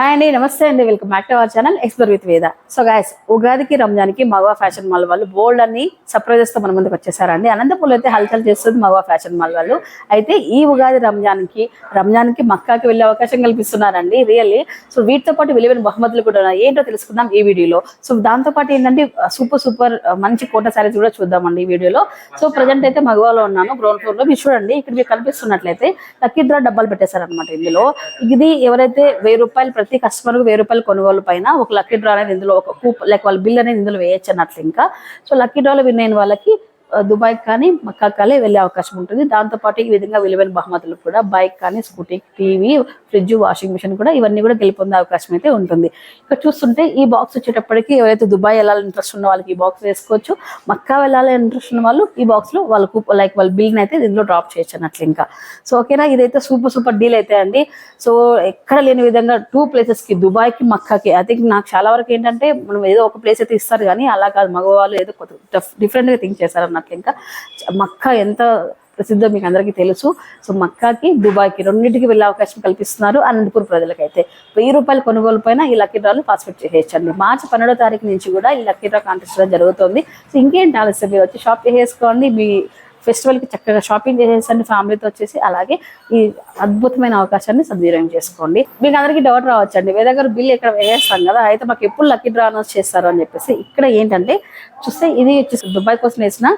Hi అండి నమస్తే అండి. Welcome back to our channel explore with Veda so guys ఉగాదికి రంజాన్కి మగవా ఫ్యాషన్ మాల్ వాళ్ళు బోల్డ్ అని సర్ప్రైజెస్తో మన ముందుకు వచ్చేసారండి. అనంతపూర్లో అయితే హల్చల్ చేస్తుంది మగవా ఫ్యాషన్ మాల్ వాళ్ళు. అయితే ఈ ఉగాది రంజాన్కి రంజాన్కి మక్కాకి వెళ్ళే అవకాశం కల్పిస్తున్నారండి రియల్లీ సో వీటితో పాటు విలువైన బహుమతులు కూడా ఉన్నాయి. ఏంటో తెలుసుకుందాం ఈ వీడియోలో. సో దాంతో పాటు ఏంటంటే సూపర్ సూపర్ మంచి కోట శారీస్ కూడా చూద్దామండి ఈ వీడియోలో. సో ప్రజెంట్ అయితే మగవాలో ఉన్నాను గ్రౌండ్ ఫ్లోర్లో. మీరు చూడండి ఇక్కడ మీకు కనిపిస్తున్నట్లయితే లక్కీ డ్రా డబ్బాలు పెట్టేశారనమాట ఇందులో. ఇది ఎవరైతే వెయ్యి రూపాయలు ప్రతి కస్టమర్ వెయ్యి రూపాయలు కొనుగోలు పైన ఒక లక్కీ డ్రా అనేది ఇందులో ఒక కూప్ లైక్ వాళ్ళ బిల్ అనేది ఇందులో వేయచ్చు అన్నట్లు ఇంకా. సో లక్కీ డ్రాలో విన్ అయిన వాళ్ళకి దుబాయ్ కానీ మక్కా కానీ వెళ్ళే అవకాశం ఉంటుంది. దాంతోపాటు ఈ విధంగా విలువైన బహుమతులు కూడా బైక్ కానీ scooty TV fridge washing machine కూడా ఇవన్నీ కూడా గెలుపొందే అవకాశం అయితే ఉంటుంది. ఇక్కడ చూస్తుంటే ఈ బాక్స్ వచ్చేటప్పటికి ఎవరైతే దుబాయ్ వెళ్ళాలని ఇంట్రెస్ట్ ఉన్న వాళ్ళకి ఈ బాక్స్ వేసుకోవచ్చు. మక్కా వెళ్ళాలని ఇంట్రెస్ట్ ఉన్న వాళ్ళు ఈ బాక్స్లో వాళ్ళకు లైక్ వాళ్ళ బిల్ అయితే దీనిలో డ్రాప్ చేయొచ్చు అన్నట్లు ఇంకా. సో ఓకేనా? ఇదైతే సూపర్ సూపర్ డీల్ అయితే అండి. సో ఎక్కడ లేని విధంగా టూ ప్లేసెస్కి దుబాయ్కి మక్కాకి ఐ థింక్ నాకు చాలా వరకు ఏంటంటే మనం ఏదో ఒక ప్లేస్ అయితే ఇస్తారు కానీ అలా కాదు. మగవాళ్ళు ఏదో కొత్త డిఫరెంట్గా థింక్ చేశారు అన్నట్లు ఇంకా మక్కా ఎంత ప్రసిద్ధం మీకు అందరికీ తెలుసు. సో మక్కాకి దుబాయ్కి రెండింటికి వెళ్ళే అవకాశం కల్పిస్తున్నారు అనంతపూర్ ప్రజలకైతే. వెయ్యి రూపాయల కొనుగోలు పైన ఈ లక్కీ డ్రాలు పాస్పోర్ట్ చేసేయచ్చండి మార్చి పన్నెండో తారీఖు నుంచి కూడా ఈ లక్కీ డ్రా కాంటెస్ట్ జరుగుతుంది. సో ఇంకేంటి ఆలస్యం మీరు వచ్చి షాప్ చేసేసుకోండి. మీ ఫెస్టివల్కి చక్కగా షాపింగ్ చేసేసండి ఫ్యామిలీతో వచ్చేసి అలాగే ఈ అద్భుతమైన అవకాశాన్ని సద్వినియోగం చేసుకోండి. మీకు అందరికీ డౌట్ రావచ్చండి. వేరే దగ్గర బిల్ ఇక్కడ వేస్తాం కదా అయితే మాకు ఎప్పుడు లక్కీ డ్రా అనౌన్స్ చేస్తారు అని చెప్పేసి ఇక్కడ ఏంటంటే చూస్తే ఇది వచ్చేసి దుబాయ్ కోసం వేసిన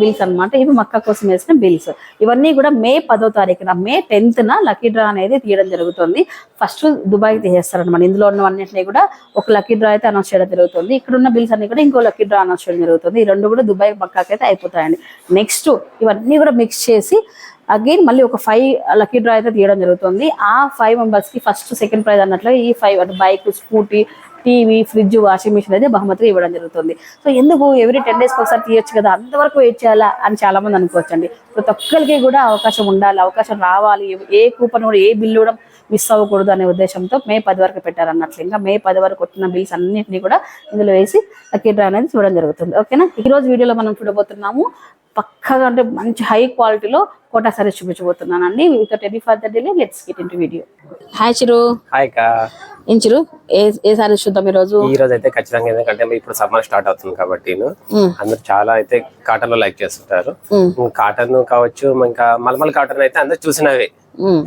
బిల్స్ అనమాట ఇవి మక్క కోసం వేసిన బిల్స్ ఇవన్నీ కూడా మే పదో తారీఖున మే టెన్త్న లక్కీ డ్రా అనేది తీయడం జరుగుతుంది. ఫస్ట్ దుబాయ్ తీసేస్తారనమాట ఇందులో ఉన్నవన్నింటినీ కూడా ఒక లక్కీ డ్రా అయితే అనౌన్స్ చేయడం జరుగుతుంది. ఇక్కడ ఉన్న బిల్స్ అన్ని కూడా ఇంకో లక్కీ డ్రా అనౌన్స్ చేయడం జరుగుతుంది. ఈ రెండు కూడా దుబాయ్ మక్కాకి అయితే అయిపోతాయండి. నెక్స్ట్ ఇవన్నీ కూడా మిక్స్ చేసి అగైన్ మళ్ళీ ఒక ఫైవ్ లక్కీ డ్రా అయితే తీయడం జరుగుతుంది. ఆ ఫైవ్ మెంబర్స్కి ఫస్ట్ సెకండ్ ప్రైజ్ అన్నట్లు ఈ ఫైవ్ అంటే bike scooty TV fridge washing machine అయితే బహుమతి ఇవ్వడం జరుగుతుంది. సో ఎందుకు ఎవ్రీ టెన్ డేస్కి ఒకసారి తీయొచ్చు కదా? అంతవరకు వెయిట్ చేయాలా అని చాలా మంది అనుకోవచ్చండి. ప్రతి ఒక్కరికి కూడా అవకాశం ఉండాలి అవకాశం రావాలి. ఏ కూపన్ కూడా ఏ బిల్లు కూడా మిస్ అవ్వకూడదు అనే ఉద్దేశంతో మే పది వరకు పెట్టారన్నట్లు. ఇంకా మే పది వరకు వచ్చిన బిల్స్ అన్నింటినీ కూడా ఇందులో వేసి లక్కీ డ్రా అనేది చూడడం జరుగుతుంది. ఓకేనా? ఈ రోజు వీడియోలో మనం చూడబోతున్నాము పక్కగా అంటే మంచి హై క్వాలిటీలో Kota saris చూపించబోతున్నానండి. Without any further delay let's get in video hi Chiru hi కా ఏం చిరు ఏ ఏ సారీస్ చూద్దాం ఈ రోజు ఈ రోజు అయితే ఖచ్చితంగా ఎందుకంటే ఇప్పుడు సమ్మర్ స్టార్ట్ అవుతుంది కాబట్టి. అందరు చాలా అయితే కాటన్లో లైక్ చేస్తుంటారు. కాటన్ కావచ్చు ఇంకా మల్మల్ కాటన్ అయితే అందరు చూసినవే.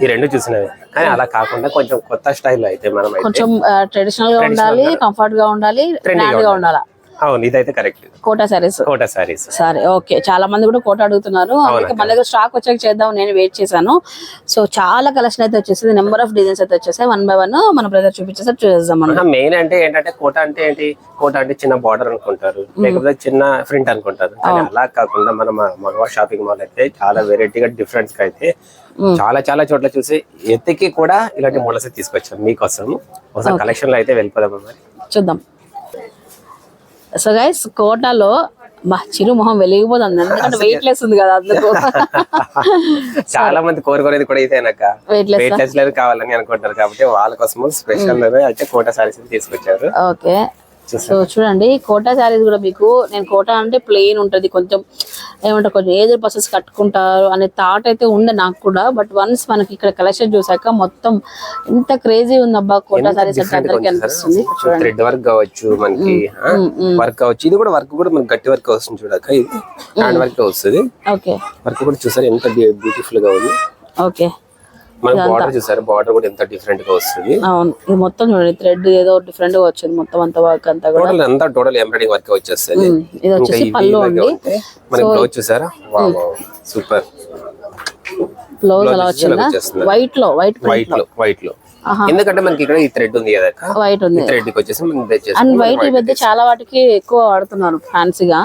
ఈ రెండు చూసినవే. కానీ అలా కాకుండా కొంచెం కొత్త స్టైల్ అయితే మనం కొంచెం ట్రెడిషనల్గా ఉండాలి కంఫర్ట్గా ఉండాలి గ్రాండ్గా ఉండాలి? అవును ఇదైతే కరెక్ట్ కోటా సారీస్ కోట సారీస్ సరే ఓకే చాలా మంది కూడా కోట అడుగుతున్నారు. మన దగ్గర స్టాక్ వచ్చాక చేద్దాం నేను వెయిట్ చేశాను. సో చాలా కలెక్షన్ అయితే వచ్చేసింది. నెంబర్ ఆఫ్ డిజైన్స్ అయితే వచ్చేసాయి. వన్ బై వన్ మన బ్రదర్ చూపించేసారి చూసేద్దాం మనం మెయిన్ అంటే ఏంటంటే కోట అంటే ఏంటి? కోట అంటే చిన్న బార్డర్ అనుకుంటారు. లేకపోతే చిన్న ప్రింట్ అనుకుంటారు. కానీ అలా కాకుండా మన మగవా షాపింగ్ మాల్ అయితే చాలా వెరైటీగా డిఫరెంట్గా అయితే చాలా చాలా చోట్ల చూసి ఎత్తికి కూడా ఇలాంటి మోడల్స్ తీసుకొచ్చాం మీకోసం. ఒకసారి కలెక్షన్లో అయితే వెళ్ళిపోదాం మరి? చూద్దాం. సో గైస్ కోటాలో మా చిరు మొహం వెలిగిపోతుంది ఎందుకంటే వెయిట్ లెస్ ఉంది కదా అందుకు. చాలా మంది కోరుకునేది కూడా ఇదేనక్క వెయిట్ లెస్ వెయిట్ లెస్ లేదు కావాలని అనుకుంటారు కాబట్టి వాళ్ళ కోసం స్పెషల్ అయితే కోట సారీస్ తీసుకొచ్చారు. ఓకే? సో చూడండి కోటా శారీస్ కూడా మీకు నేను కోటా అంటే ప్లెయిన్ ఉంటది కొంచెం ఏమంటారు కొంచెం ఏజ్ పర్సన్స్ కట్టుకుంటారు అనే థాట్ అయితే ఉండే నాకు కూడా. బట్ వన్స్ మనకి ఇక్కడ కలెక్షన్ చూసాక మొత్తం ఎంత క్రేజీ ఉందబ్బా కోటా శారీస్ అంటే అందరికీ అనిపిస్తుంది. చూడండి థ్రెడ్ వర్క్ కావచ్చు మనకి వర్క్ కావచ్చు. ఇది కూడా వర్క్ కూడా మనకి గట్టి వర్క్ వస్తుంది చూడక. ఇది హ్యాండ్ వర్క్ వస్తుంది. ఓకే వర్క్ కూడా చూసారు? ఎంత బ్యూటిఫుల్గా ఉంది. ఓకే బార్డర్ చూసారు? బార్డర్ కూడా ఎంత డిఫరెంట్గా వస్తుంది. అవును. ఇది మొత్తం చూడండి థ్రెడ్ ఏదో డిఫరెంట్గా వచ్చింది మొత్తం అంత వర్క్ అంతా కూడా. టోటల్ అంతా టోటల్ ఎంబ్రాయిడింగ్ వర్క్ వచ్చేస్తుంది. ఇది వచ్చేసి పళ్ళు అండి. మనకి బ్లౌజ్ చూసారా? సూపర్ బ్లౌజ్ అలా వచ్చిందా. వైట్లో వైట్ వైట్లో. వైట్లో. ఎందుకంటే మనకి ఇక్కడ ఈ థ్రెడ్ ఉంది కదా వైట్ ఉంది. థ్రెడ్ వచ్చేసి అండ్ వైట్ ఈ మధ్య చాలా వాటికి ఎక్కువ వాడుతున్నారు ఫ్యాన్సీగా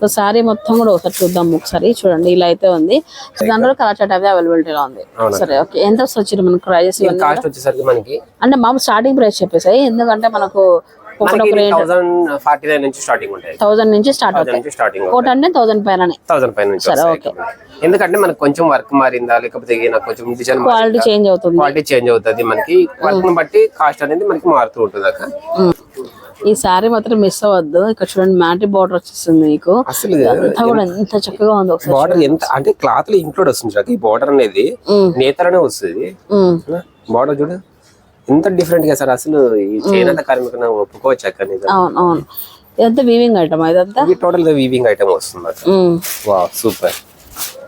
సో సారీ మొత్తం కూడా ఒకసారి చూద్దాం ఒకసారి. చూడండి ఇలా అయితే ఉంది. సో దాంట్లో కలర్ చాట్ అయితే అవైలబిలిటీలో ఉంది. సరే ఓకే. ఎంత వచ్చింది మనకు ప్రైజెస్ ఇవన్నీ కాస్ట్ వచ్చేసరికి మనకి? అంటే మామూలు స్టార్టింగ్ ప్రైస్ చెప్పేసాయి. ఎందుకంటే మనకు ఫార్టీ నైన్ నుంచి స్టార్టింగ్ ఉంటాయి. థౌసండ్ నుంచి స్టార్ట్ అవుతాయి. స్టార్టింగ్ కోట్ అంటే థౌసండ్ పైననే థౌసండ్ పైన నుంచి వస్తాయి. ఎందుకంటే మనకు కొంచెం వర్క్ మారిందా లేకపోతే కొంచెం డిజైన్ క్వాలిటీ చేంజ్ అవుతుంది. క్వాలిటీ చేంజ్ అవుతుంది మనకి. వర్క్ని బట్టి కాస్ట్ అనేది మనకి మారుతూ ఉంటుంది అక్క. ఉమ్. ఈ సారీ మాత్రం మిస్ అవ్వద్దు. ఇక్కడ చూడండి మ్యాటి బార్డర్ వచ్చేస్తుంది మీకు. అసలు ఇది అంతా కూడా ఎంత చక్కగా ఉంది బార్డర్ ఎంత అంటే క్లాత్లో ఇంక్లూడ్ వస్తుంది ఈ బార్డర్ అనేది ఉమ్. నేతలనే వస్తుంది. బార్డర్ చూడు. ఎంత డిఫరెంట్గా సార్ అసలు ఈ చేనేత కార్మికులను ఒప్పుకోవచ్చు అక్క నిజం. అవును అవును. ఇదంతా వీవింగ్ ఐటమ్ ఇదంతా? ఇది టోటల్గా వీవింగ్ ఐటమ్ వస్తుంది అక్క వా సూపర్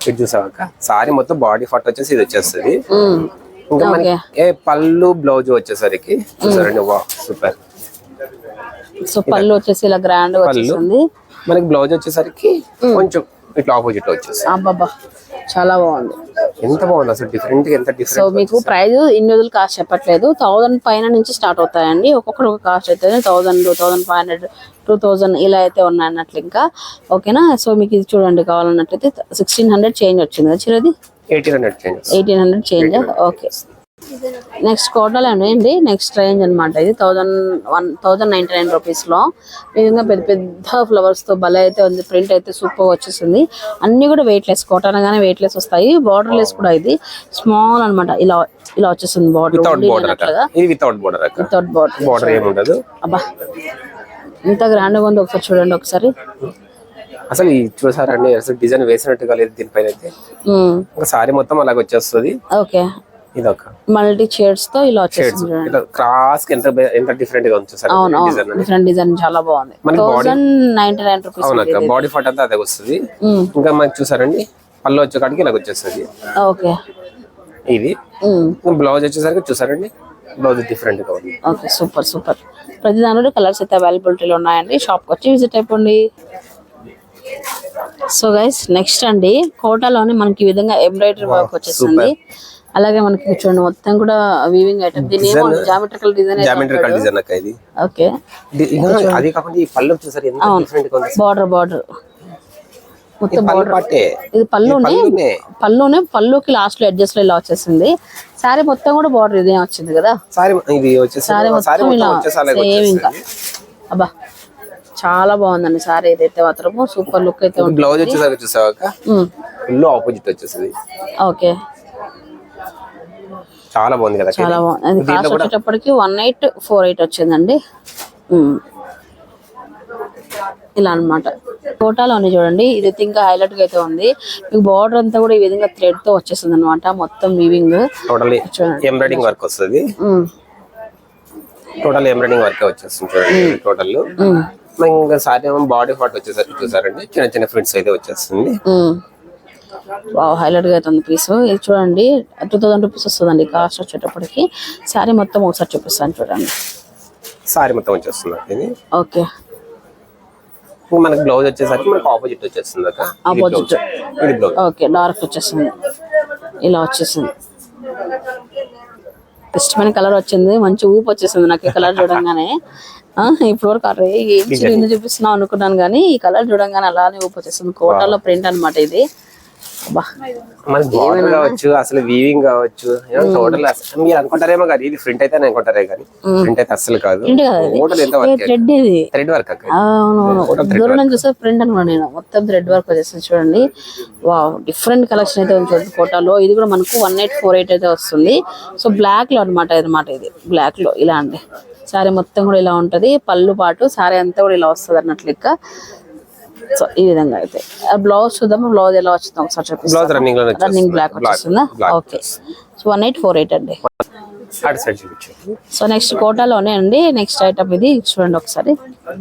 ఇది చూసావా అక్క? సారీ మొత్తం బాడీ ఫాట్ వచ్చేసి ఇది వచ్చేస్తుంది. ఇంకా మనకి. ఏ పళ్ళు బ్లౌజ్ వచ్చేసరికి చూసారండి. వా సూపర్ సో పళ్ళు వచ్చేసి ఇలా గ్రాండ్ వచ్చేసింది. మనకి బ్లౌజ్ వచ్చేసరికి కొంచెం ఇట్లా ఆపోజిట్ అబ్బాబ్బా. చాలా బాగుంది. ఎంత బాగుంది అసలు డిఫరెంట్ ఎంత సో డిఫరెంట్ మీకు ప్రైస్ ఇన్ని రోజులు కాస్ట్ చెప్పట్లేదు. థౌసండ్ పైన నుంచి స్టార్ట్ అవుతాయండి. ఒక్కొక్కరు ఒక కాస్ట్ అయితే thousand two thousand five hundred two thousand ఇలా అయితే ఉన్నాయి అన్నట్లు ఇంకా. ఓకేనా? సో మీకు ఇది చూడండి కావాలన్నట్లయితే సిక్స్టీన్ హండ్రెడ్ చేంజ్ వచ్చింది చిరది eighteen hundred changes eighteen hundred change okay next కోటల్ అండి నెక్స్ట్ రేంజ్ అన్నమాట. ఇది thousand one thousand ninety nine రూపీస్లో. ఈ విధంగా పెద్ద పెద్ద ఫ్లవర్స్తో భలే అయితే ఉంది. ప్రింట్ అయితే సూపర్ వచ్చేసింది. అన్ని కూడా వెయిట్లెస్ కోటన్ గానే వెయిట్లెస్ వస్తాయి. బార్డర్ లెస్ కూడా ఇది. స్మాల్ అన్నమాట. ఇలా ఇలా వచ్చేసింది బార్డర్ వితౌట్ బోర్డర్ అబ్బా. ఎంత గ్రాండ్గా ఉందో ఒకసారి చూడండి ఒకసారి. అసలు ఈ చూసారండి అసలు డిజైన్ వేసినట్టుగా లేదు దీనిపైన అయితే. ఇంకా సారీ మొత్తం అలాగ వచ్చేస్తుంది. ఓకే. ఇది ఒక మల్టీ షేడ్స్తో ఇలా వచ్చేసింది క్రాస్ ఎంత ఎంత డిఫరెంట్గా ఉంది అవును డిఫరెంట్ డిజైన్ చాలా బాగుంది. థౌసండ్ నైన్టీ నైన్ రూపీస్ అవునక్క బాడీ ఫాట్ అంతా అదే వస్తుంది. ఇంకా మనకి చూసారండి పళ్ళు వచ్చేకాడికి ఇలాగ వచ్చేస్తుంది. ఓకే. ఇది. బ్లౌజ్ వచ్చేసరికి చూసారండి బ్లౌజ్ డిఫరెంట్గా ఉంది. Okay super super. ప్రతి దానిలో కలర్స్ అయితే అవైలబిలిటీలో ఉన్నాయండి. షాప్కి వచ్చి విజిట్ అయిపోండి. సో గైస్ నెక్స్ట్ అండి కోటాలోనే మనకి ఈ విధంగా ఎంబ్రాయిడరీ వర్క్ వచ్చేసింది. అలాగే మనకి చూడండి మొత్తం కూడా వీవింగ్ ఐటమ్ దీని ఏమో జామెట్రికల్ డిజైన్ జామెట్రికల్ డిజైన్ అక్క ఇది. ఓకే. అది కాకుండా ఈ పళ్ళు చూసారు ఎంత డిఫరెంట్గా బార్డర్ బార్డర్ మొత్తం పట్టే ఇది పళ్ళునే పళ్ళునే. పళ్ళుకి లాస్ట్లో అడ్జస్ట్లో ఇలా వచ్చేసింది. సారీ మొత్తం కూడా బార్డర్ ఇదే వచ్చింది కదా? సారీ ఇది వచ్చేసి సారీ మొత్తం ఇలా సేమ్ ఇంకా. అబ్బా చాలా బాగుందండి సారీ ఏదైతే మాత్రము. సూపర్ లుక్ అయితే బ్లౌజ్ వచ్చేసరికి ఉమ్, ఫుల్ ఆపోజిట్ వచ్చేసింది. ఓకే. చాలా బాగుంది కదా చాలా బాగుంది. అది కాస్ట్ వచ్చేటప్పటికి వన్ ఎయిట్ ఫోర్ ఎయిట్ వచ్చిందండి. ఇలా అన్నమాట. కోటాలోని చూడండి. ఇది ఇంకా హైలైట్గా అయితే ఉంది. మీకు బార్డర్ అంతా కూడా ఈ విధంగా థ్రెడ్తో వచ్చేసింది అనమాట మొత్తం వీవింగ్ టోటల్ ఎంబ్రాయిడింగ్ వర్క్ వస్తుంది. టోటల్ ఎంబ్రాయిడింగ్ వర్క్ వచ్చేస్తుంది చూడండి. టోటల్ ఇంకా సారీ బాడీ పార్ట్ వచ్చేసరికి చూసారండి. చిన్న చిన్న ఫ్రిట్స్ అయితే వచ్చేస్తుంది. హైలైట్గా అయితే ఉంది పీస్ ఇది చూడండి టూ థౌసండ్ రూపీస్ వస్తుందండి కాస్ట్ వచ్చేటప్పటికి. శారీ మొత్తం ఒకసారి చూపిస్తాను చూడండి. సారీ మొత్తం వచ్చేస్తుంది ఇది? ఓకే మనకి బ్లౌజ్ వచ్చేసరికి మనకి ఆపోజిట్ వచ్చేస్తుంది బ్లౌజ్ ఓకే డార్క్ వచ్చేసింది ఇలా వచ్చేసింది ఇష్టమైన కలర్ వచ్చింది మంచి ఊపు వచ్చేసింది నాకు ఈ కలర్ చూడంగానే. ఇప్పుడు వరకు అరే ఏం చూపిస్తున్నావు అనుకున్నాను కానీ ఈ కలర్ చూడంగానే అలానే ఊపు వచ్చేసింది కోటాలో ప్రింట్ అన్నమాట ఇది. కావచ్చు అసలు వీవింగ్ కావచ్చు టోటల్ మీరు అనుకుంటారేమో కాదు ఇది ప్రింట్ అయితే అనుకుంటారే కానీ ప్రింట్ అయితే అసలు కాదు. టోటల్ ఎంత వర్క్ థ్రెడ్ ఇది? థ్రెడ్ వర్క్ దూరం చూస్తే ప్రింట్ అనుకున్నాను నేను. మొత్తం థ్రెడ్ వర్క్ వచ్చేసింది చూడండి. వా డిఫరెంట్ కలెక్షన్ అయితే ఉంటుంది కోటాలో ఇది కూడా మనకు వన్ ఎయిట్ ఫోర్ ఎయిట్ అయితే వస్తుంది. సో బ్లాక్లో అనమాట అనమాట ఇది. బ్లాక్లో ఇలా అండి. సారీ మొత్తం కూడా ఇలా ఉంటది. పళ్ళు పాటు సారీ అంతా కూడా ఇలా వస్తుంది అన్నట్లు లెక్క. సో ఈ విధంగా అయితే. బ్లౌజ్ చూద్దాం. బ్లౌజ్ ఎలా వచ్చిందో ఒకసారి బ్లౌజ్ చూపిస్తాను రన్నింగ్ రన్నింగ్ బ్లాక్ వచ్చేస్తుందా. Okay so one eight four eight అండి. సో నెక్స్ట్ కోటాలోనే అండి. నెక్స్ట్ ఐటమ్ ఇది. చూడండి ఒకసారి.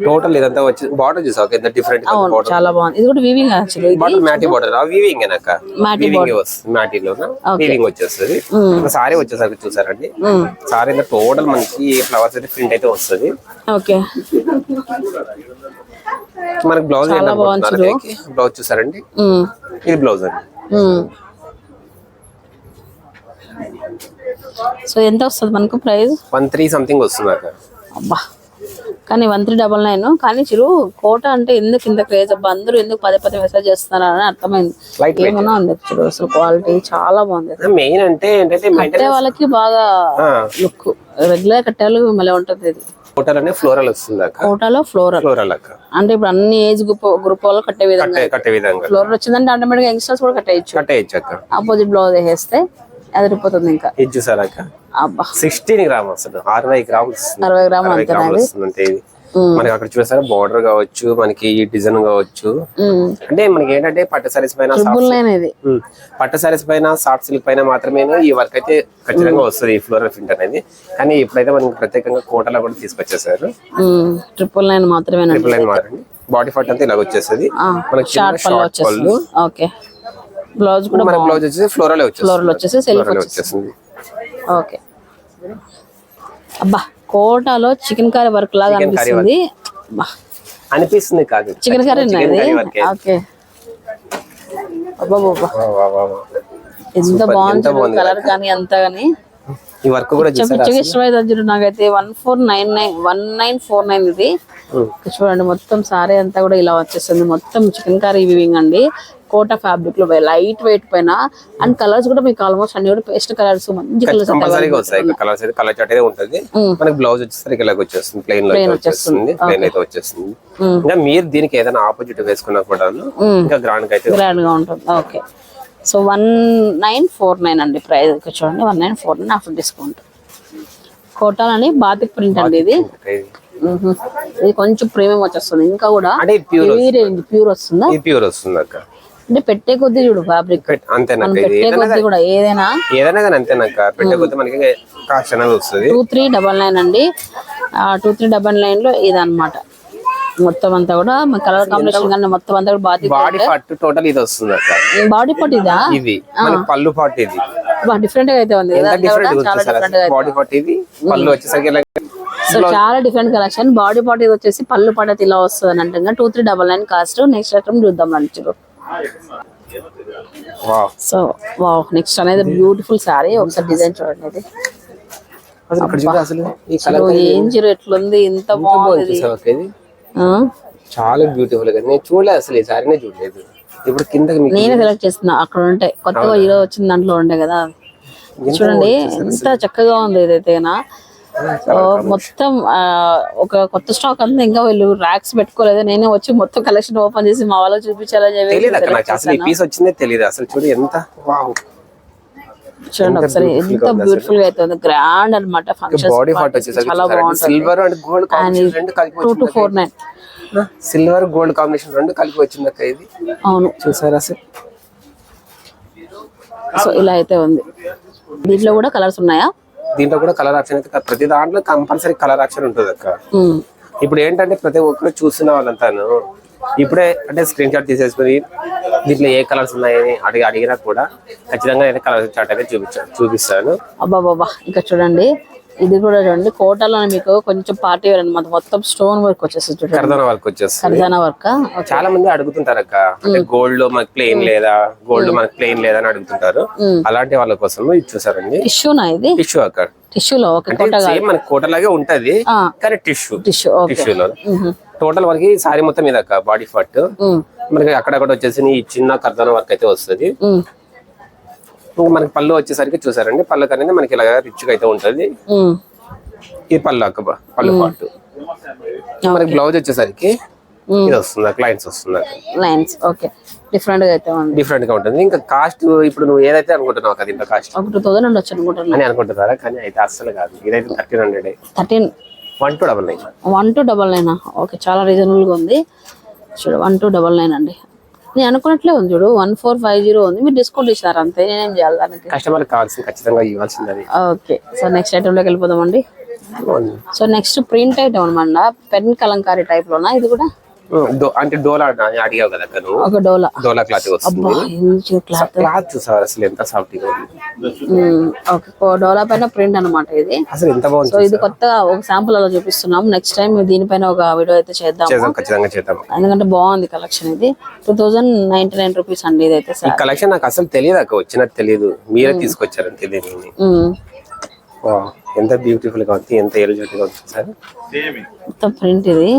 టోటల్ ఇదంతా వచ్చి బార్డర్ చూసావు? ఎంత డిఫరెంట్ అవును బార్డర్ చాలా బాగుంది. ఇది కూడా వీవింగ్ యాక్చువల్లీ ఇది బార్డర్ మ్యాటీ బార్డర్ ఆ వీవింగ్ ఏనక్క Matty వీవింగ్ వస్తుంది. మ్యాటీలో వీవింగ్ వచ్చేస్తుంది. సారీ వచ్చేసరికి చూసారండి. సారీ టోటల్ మనకి ఫ్లవర్స్ అయితే ప్రింట్ అయితే వస్తుంది. ఓకే మనకి బ్లౌజ్ చాలా బాగుంది బ్లౌజ్ చూసారండి? ఇది బ్లౌజ్ అండి. సో ఎంత వస్తుంది మనకు ప్రైస్ వన్ త్రీ సంథింగ్ వస్తుంది అబ్బా. కానీ వన్ త్రీ డబల్ నైన్. కానీ చిరు కోట అంటే ఎందుకు ఇంత క్రేజ్? అబ్బా అందరూ ఎందుకు పదే పదే మెసేజ్ చేస్తున్నారు అని అర్థమైంది. ఏమన్నా ఉంది చిరు అసలు క్వాలిటీ చాలా బాగుంది. మెయిన్ అంటే కట్టే వాళ్ళకి బాగా లుక్ రెగ్యులర్ కట్టే వాళ్ళకి మళ్ళీ ఉంటుంది ఇది. టోటల్ అనే ఫ్లోరల్ వస్తుంది అక్క. కోటాలో ఫ్లోరల్. ఫ్లోరల్ అక్క. అంటే ఇప్పుడు అన్ని ఏజ్ గ్రూప్ గ్రూప్ వాళ్ళు కట్టే విధంగా కట్టే విధంగా. ఫ్లోరల్ వచ్చిందంటే ఆటోమేటిక్ యంగ్స్టర్స్ కూడా కట్టేయచ్చు. కట్టేయచ్చు అక్క. ఆపోజిట్ బ్లౌజ్ వేసేస్తే అదిరిపోతుంది ఇంకా. ఇది చూసారా అక్క? అబ్బా. సిక్స్టీన్ గ్రామ్ వస్తుంది. అరవై గ్రామ్స్ అరవై వస్తుంది అంతే ఇది. మనకి అక్కడ చూసారా బార్డర్ కావచ్చు మనకి డిజైన్ కావచ్చు. అంటే మనకి ఏంటంటే పట్టు సారీస్ పైన నైన్. పట్టు సారీస్ పైన సాఫ్ట్ సిల్క్ పైన మాత్రమే ఈ వర్క్ అయితే ఖచ్చితంగా వస్తుంది ఈ ఫ్లోరల్ ప్రింట్ అనేది. కానీ ఇప్పుడైతే మనకి ప్రత్యేకంగా కోటలో కూడా తీసుకొచ్చేసారు. ట్రిపుల్ నైన్ మాత్రమేనండి. ట్రిపుల్ లైన్ మాత్రం బాడీ పార్ట్ అంతా ఇలాగ వచ్చేస్తుంది. మనకి షార్ట్ పళ్ళు. ఓకే. బ్లౌజ్ కూడా మన బ్లౌజ్ వచ్చేసి ఫ్లోరల్ వచ్చేస్తుంది. ఫ్లోరల్ వచ్చేసి సెల్ఫ్ వచ్చేస్తుంది. ఓకే. అబ్బా కోటాలో చికెన్ కర్రీ వర్క్ లాగా అనిపిస్తుంది. అనిపిస్తుంది కాదు. Chicken curry okay. అబ్బా బాబా వా, వా, వా, వా. ఎంత ఎంత బాగుంది కలర్ కానీ అంత కానీ. ఈ వర్క్ కూడా చూసారా పిచ్చగా ఇష్టమైతే చూడు నాకైతే. One four nine nine one nine four nine ఇది. చూడండి మొత్తం సారీ అంతా కూడా ఇలా వచ్చేస్తుంది. మొత్తం చికెన్ కర్రీ వివింగ్ అండి. కోట ఫ్యాబ్రిక్లో లైట్ వెయిట్ పైన అండ్ కలర్స్ కూడా మీకు ఆల్మోస్ట్ అన్ని కూడా పేస్ట్ కలర్స్ మంచి కలర్స్ కలర్స్ అయితే కలర్ చాట్ అయితే ఉంటుంది. మనకి బ్లౌజ్ వచ్చేసరికి ఇలాగ వచ్చేస్తుంది. ప్లెయిన్లో వచ్చేస్తుంది. ప్లెయిన్ అయితే వచ్చేస్తుంది. ఇంకా మీరు దీనికి ఏదైనా ఆపోజిట్ వేసుకున్నా కూడా ఇంకా గ్రాండ్ అయితే గ్రాండ్గా ఉంటుంది. Okay so one nine four nine అండి ప్రైస్ చూడండి. One nine four nine after discount కోటాలని batik print అండి ఇది. ఇది. కొంచెం ప్రీమియం వచ్చేస్తుంది. ఇంకా కూడా ప్యూర్ రేంజ్ ప్యూర్ వస్తుందా. ప్యూర్ వస్తుంది అక్క. అంటే పెట్టే కొద్దీ చూడు ఫ్యాబ్రిక్ పెట్- ఇది పెట్టే కొద్దీ కూడా ఏదైనా. ఏదైనా కానీ అంతేనక్క పెట్టే కొద్ది మనకి కాస్ట్ అనేది వస్తుంది. టూ త్రీ డబల్ నైన్ అండి. టూ త్రీ డబల్ నైన్లో ఇది అనమాట మొత్తం అంతా కూడా కలర్ కాంబినేషన్ కానీ మొత్తం అంతా కూడా బాడీ పార్ట్ టోటల్ ఇది వస్తుంది అక్క. బాడీ పార్ట్ ఇదా? ఇది. పళ్ళు పార్ట్ ఇది. డిఫరెంట్గా అయితే ఉంది. బాడీ పార్ట్ ఇది పళ్ళు వచ్చేసరికి సో చాలా డిఫరెంట్ కలెక్షన్ బాడీ పార్ట్ ఇది వచ్చేసి పళ్ళు పడత ఇలా వస్తుంది అని అంటే two three double nine cost next item చూద్దాం వావ్. సో వావ్ నెక్స్ట్ అనేది బ్యూటిఫుల్ సారీ ఒకసారి డిజైన్ చూడండి అసలు ఏం జీరో ఎట్లుంది ఇంత బాగుంది? చాలా బ్యూటిఫుల్గా. నేను చూడలేదు అసలు ఈ సారీనే చూడలేదు. ఇప్పుడు మీకు నేనే సెలెక్ట్ చేస్తున్నా అక్కడ ఉంటాయి కొత్తగా హీరో వచ్చిన దాంట్లో ఉండే కదా. చూడండి ఎంత చక్కగా ఉంది ఇదైతే నా సో మొత్తం ఒక కొత్త స్టాక్ అంతా ఇంకా వీళ్ళు ర్యాక్స్ పెట్టుకోలేదు. నేనే వచ్చి మొత్తం కలెక్షన్ ఓపెన్ చేసి మా వాళ్ళకి చూపించాలని చెప్పి తెలియదు అక్కడ నాకు అసలు ఈ పీస్ వచ్చిందే తెలియదు. అసలు చూడు ఎంత వావ్ చూడండి ఒకసారి ఎంత బ్యూటిఫుల్గా అయితే ఉంది. గ్రాండ్ అనమాట ఫంక్షన్ బాడీ పార్ట్ వచ్చేసరికి చాలా బాగుంటుంది. సిల్వర్ అండ్ గోల్డ్ కాంబినేషన్ రెండు కలిపి two two four nine silver gold combination రెండు కలిపి వచ్చింది అక్క ఇది. అవును. చూసారా అసలు? సో ఇలా అయితే ఉంది. దీంట్లో కూడా కలర్స్ ఉన్నాయా? దీంట్లో కూడా కలర్ ఆప్షన్ అయితే ప్రతి దాంట్లో కంపల్సరీ కలర్ ఆప్షన్ ఉంటుంది అక్క. ఇప్పుడు ఏంటంటే ప్రతి ఒక్కరు చూస్తున్న వాళ్ళంతాను. ఇప్పుడే అంటే స్క్రీన్ షాట్ తీసేసుకుని దీంట్లో ఏ కలర్స్ ఉన్నాయని అడిగి అడిగినా కూడా ఖచ్చితంగా కలర్ చార్ట్ అయితే చూపించాను చూపిస్తాను. అబ్బా బాబా ఇంకా చూడండి. ఇది కూడా చూడండి. కోటలో మీకు కొంచెం పార్టీ వేర్ అనమాట మొత్తం స్టోన్ వర్క్ వచ్చేసి కర్దన వర్క్ ఖరీదానా వర్క్ చాలా మంది అడుగుతుంటారు అక్క. అంటే గోల్డ్లో మనకి ప్లెయిన్ లేదా? గోల్డ్ మనకి ప్లెయిన్ లేదా అని అడుగుతుంటారు. అలాంటి వాళ్ళ కోసం ఇది చూసారండి. టిష్యూనా ఇది? టిష్యూ అక్క. టిష్యూలో ఓకే అంటే సేమ్ మనకి కోటలాగే ఉంటది. కానీ టిష్యూ టిష్యూ టిష్యూలో టోటల్ వరకు సారీ మొత్తం మీద అక్క బాడీ పార్ట్ మనకి అక్కడక్కడ వచ్చేసి ఈ చిన్న కర్దన వర్క్ అయితే వస్తుంది. మనకి పళ్ళు వచ్చేసరికి చూసారండి. పళ్ళకి అనేది మనకి ఇలాగ రిచ్గా అయితే ఉంటది. ఈ పళ్ళు అక్క పళ్ళు పార్ట్ మనకి బ్లౌజ్ వచ్చేసరికి ఇది వస్తుంది లైన్స్ ఓకే. డిఫరెంట్గా అయితే ఉంది. డిఫరెంట్గా ఉంటుంది. ఇంకా కాస్ట్ ఇప్పుడు నువ్వు ఏదైతే అనుకుంటున్నావు కదా ఇంత కాస్ట్ ఒక టూ థౌసండ్ ఉండొచ్చు అనుకుంటున్నాను అని అనుకుంటున్నారా? కానీ అయితే అస్సలు కాదు. ఇదైతే thirteen hundred thirteen one two double nine one two double nine okay చాలా రీజనబుల్గా ఉంది. చూడు వన్ టు డబల్ నైన్ అండి. నేను అనుకున్నట్లే ఉంది చూడు. వన్ ఫోర్ ఫైవ్ జీరో ఉంది. మీరు డిస్కౌంట్ ఇచ్చినారు అంతే. నేనేం చేయాలి దానికి? కస్టమర్ కావాల్సింది ఖచ్చితంగా ఇవ్వాల్సింది ఓకే. సో నెక్స్ట్ ఐటెంలోకి వెళ్ళిపోదామండి. సో నెక్స్ట్ ప్రింట్ ఐటమ్ అనమాట. పెన్ కలంకారీ టైప్ లోనా? ఇది కూడా? అంటే డోలా అడిగావు కదా ఒక డోలా. డోలా క్లాత్ వస్తుంది. క్లాత్. క్లాత్ చూసావు అసలు ఎంత సాఫ్ట్ డోలా పైన ప్రింట్ అన్నమాట ఇది. అసలు ఎంత బాగుంది సో ఇది కొత్తగా ఒక శాంపుల్ అలా చూపిస్తున్నాం. నెక్స్ట్ టైం దీనిపైన ఒక వీడియో అయితే చేద్దాం చేద్దాం ఖచ్చితంగా చేద్దాం. ఎందుకంటే బాగుంది కలెక్షన్ ఇది. Two thousand ninety nine rupees అండి ఇదైతే ఈ సార్. కలెక్షన్ నాకు అసలు తెలియదు అక్క వచ్చినట్టు తెలియదు. మీరే తీసుకొచ్చారని తెలియదు ఎంత బ్యూటిఫుల్గా ఉంది ఎంత ఎలిజిబిలిటీ గా ఉంది సార్ మొత్తం ప్రింట్ ఇది.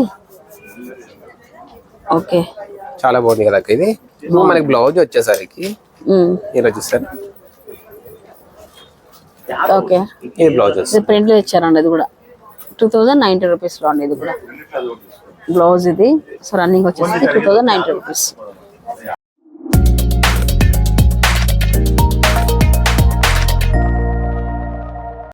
ఓకే. చాలా బాగుంది కదా ఇది? మనకి బ్లౌజ్ వచ్చేసరికి ఇలా చూస్తారు ఓకే. ఇది బ్లౌజ్ ప్రింట్లో ఇచ్చారండి ఇది కూడా. టూ థౌజండ్ నైంటీ రూపీస్లో అండి ఇది కూడా. బ్లౌజ్ ఇది. సో రన్నింగ్ వచ్చేసి టూ థౌజండ్ నైంటీ రూపీస్